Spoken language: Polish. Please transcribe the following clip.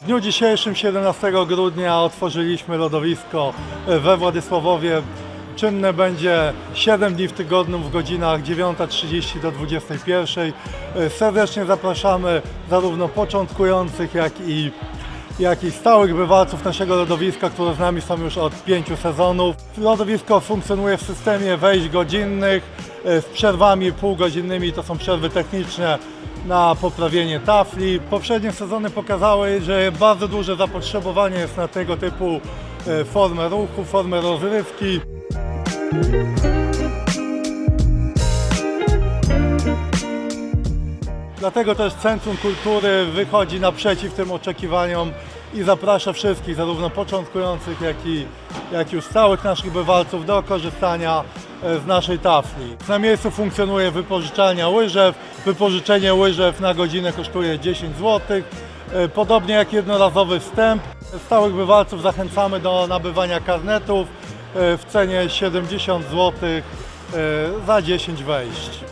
W dniu dzisiejszym, 17 grudnia, otworzyliśmy lodowisko we Władysławowie. Czynne będzie 7 dni w tygodniu w godzinach 9.30 do 21.00. Serdecznie zapraszamy zarówno początkujących, jak i, jak i stałych bywalców naszego lodowiska, które z nami są już od 5 sezonów. Lodowisko funkcjonuje w systemie wejść godzinnych e, z przerwami półgodzinnymi, to są przerwy techniczne na poprawienie tafli. Poprzednie sezony pokazały, że bardzo duże zapotrzebowanie jest na tego typu e, formę ruchu, formę rozrywki. Dlatego też Centrum Kultury wychodzi naprzeciw tym oczekiwaniom i zaprasza wszystkich, zarówno początkujących, jak i, jak już stałych naszych bywalców do korzystania e, z naszej tafli. Na miejscu funkcjonuje wypożyczalnia łyżew. Wypożyczenie łyżew na godzinę kosztuje 10 zł. E, Podobnie jak jednorazowy wstęp. Stałych bywalców zachęcamy do nabywania karnetów e, w cenie 70 zł za 10 wejść.